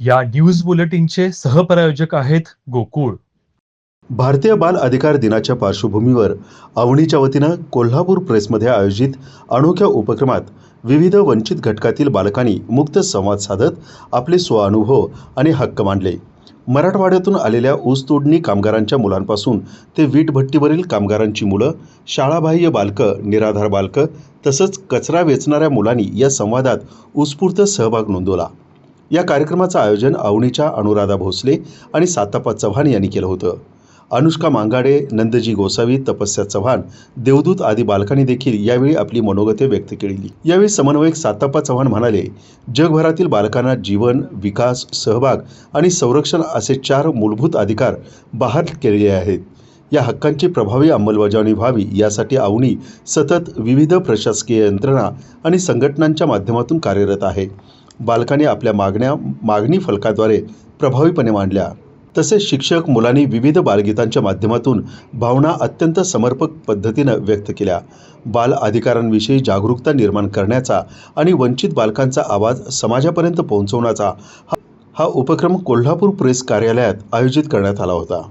या न्यूज बुलेटिनचे सहप्रायोजक आहेत गोकुळ. भारतीय बाल अधिकार दिनाच्या पार्श्वभूमीवर अवनीच्या वतीनं कोल्हापूर प्रेसमध्ये आयोजित अनोख्या उपक्रमात विविध वंचित घटकातील बालकांनी मुक्त संवाद साधत आपले स्वअनुभव आणि हक्क मांडले. मराठवाड्यातून आलेल्या ऊसतोडणी कामगारांच्या मुलांपासून ते वीटभट्टीवरील कामगारांची मुलं शाळाबाह्य बालकं निराधार बालकं तसंच कचरा वेचणाऱ्या मुलांनी या संवादात उत्स्फूर्त सहभाग नोंदवला. या कार्यक्रमाचं आयोजन अवनीच्या अनुराधा भोसले आणि सातापा चव्हाण यांनी केलं होतं. अनुष्का मांगाडे नंदजी गोसावी तपस्या चव्हाण देवदूत आदी बालकांनी देखील यावेळी आपली मनोगते व्यक्त केली यावेळी समन्वयक साताप्पा चव्हाण म्हणाले जगभरातील बालकांना जीवन विकास सहभाग आणि संरक्षण असे चार मूलभूत अधिकार बहाल केलेले आहेत. या हक्कांची प्रभावी अंमलबजावणी व्हावी यासाठी अवनी सतत विविध प्रशासकीय यंत्रणा आणि संघटनांच्या माध्यमातून कार्यरत आहे. बालकांनी आपल्या मागण्या मागणी फलकाद्वारे प्रभावीपणे मांडल्या. तसेच शिक्षक मुलांनी विविध बालगीतांच्या माध्यमातून भावना अत्यंत समर्पक पद्धतीनं व्यक्त केल्या. बाल अधिकारांविषयी जागरूकता निर्माण करण्याचा आणि वंचित बालकांचा आवाज समाजापर्यंत पोहोचवण्याचा हा- हा उपक्रम कोल्हापूर प्रेस कार्यालयात आयोजित करण्यात आला होता.